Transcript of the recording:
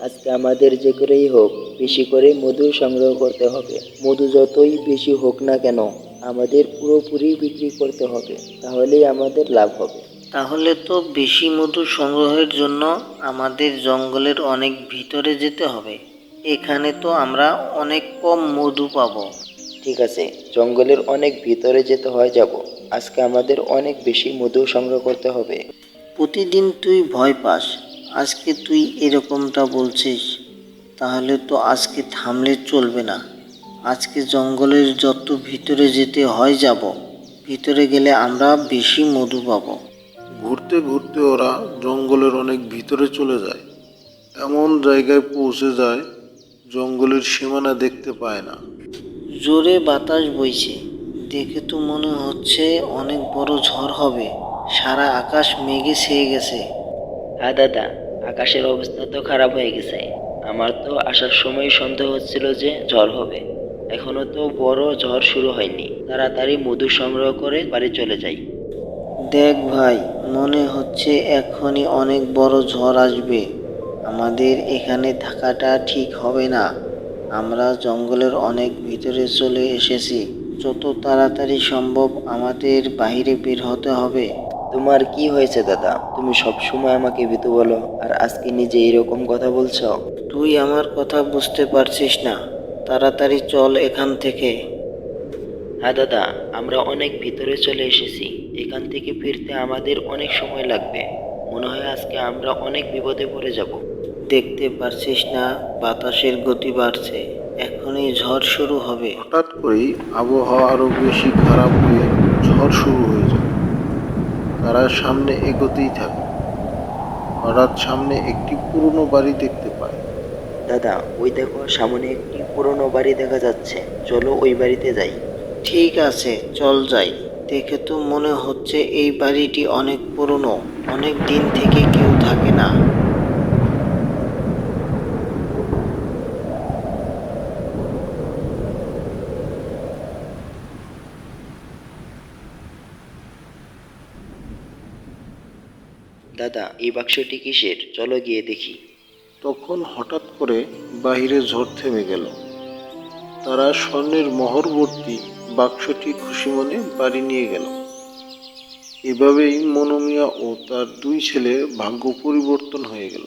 আজকে আমাদের যে করেই হোক বেশি করে মধু সংগ্রহ করতে হবে। মধু যতই বেশি হোক না কেন আমাদের পুরোপুরি বিক্রি করতে হবে। তাহলেই আমাদের লাভ হবে। তাহলে তো বেশি মধু সংগ্রহের জন্য আমাদের জঙ্গলের অনেক ভিতরে যেতে হবে। এখানে তো আমরা অনেক কম মধু পাব। ঠিক আছে জঙ্গলের অনেক ভিতরে যেতে হয় যাব। আজকে আমাদের অনেক বেশি মধু সংগ্রহ করতে হবে। প্রতিদিন তুই ভয় পাস। আজকে তুই এরকমটা বলছিস তাহলে তো আজকে থামলে চলবে না। আজকে জঙ্গলের যত ভিতরে যেতে হয় যাব ভিতরে গেলে আমরা বেশি মধু পাবো। ঘুরতে ঘুরতে ওরা জঙ্গলের অনেক ভিতরে চলে যায়। এমন জায়গায় পৌঁছে যায় জঙ্গলের সীমানা দেখতে পায় না। জোরে বাতাস বইছে দেখে তো মনে হচ্ছে অনেক বড় ঝড় হবে। সারা আকাশ মেঘে ছেয়ে গেছে। হ্যাঁ দাদা, আকাশের অবস্থা তো খারাপ হয়ে গেছে। আমার তো আসার সময় সন্দেহ হচ্ছিল যে ঝড় হবে। এখনও তো বড় ঝড় শুরু হয়নি। তাড়াতাড়ি মধু সংগ্রহ করে বাড়ি চলে যাই। দেখ ভাই, মনে হচ্ছে এখনই অনেক বড় ঝড় আসবে। আমাদের এখানে থাকাটা ঠিক হবে না। আমরা জঙ্গলের অনেক ভিতরে চলে এসেছি। যত তাড়াতাড়ি সম্ভব আমাদের বাইরে বের হতে হবে। তোমার কি হয়েছে দাদা? তুমি সব সময় আমাকে ভীতু বলো আর আজকে নিজে এরকম কথা বলছো? তুই আমার কথা বুঝতে পারছিস না। তাড়াতাড়ি চল এখান থেকে। হ্যাঁ দাদা আমরা অনেক ভিতরে চলে এসেছি। এখান থেকে ফিরতে আমাদের অনেক সময় লাগবে। মনে হয় আজকে আমরা অনেক বিপদে পড়ে যাব। দেখতে পারছিস না বাতাসের গতি বাড়ছে। এখনই ঝড় শুরু হবে। হঠাৎ করেই আবহাওয়া আরও বেশি খারাপ হয়ে ঝড় শুরু হয়ে যায়। তারা সামনে এগোতেই থাকে। হঠাৎ সামনে একটি পুরনো বাড়ি দেখতে পায়। দাদা ওই দেখো সামনে একটি পুরনো বাড়ি দেখা যাচ্ছে। চলো ওই বাড়িতে যাই। ঠিক আছে চল যাই। দেখে তো মনে হচ্ছে এই বাড়িটি অনেক পুরনো। অনেক দিন থেকে কেউ থাকে না। দাদা, এই বাক্সটি কিসের? চলো গিয়ে দেখি। তখন হঠাৎ করে বাহিরে ঝড় থেমে গেল। তারা স্বর্ণের মহরবর্তী বাক্সটি খুশি মনে বাড়ি নিয়ে গেল। এভাবেই মনোমিয়া ও তার দুই ছেলে ভাগ্য পরিবর্তন হয়ে গেল।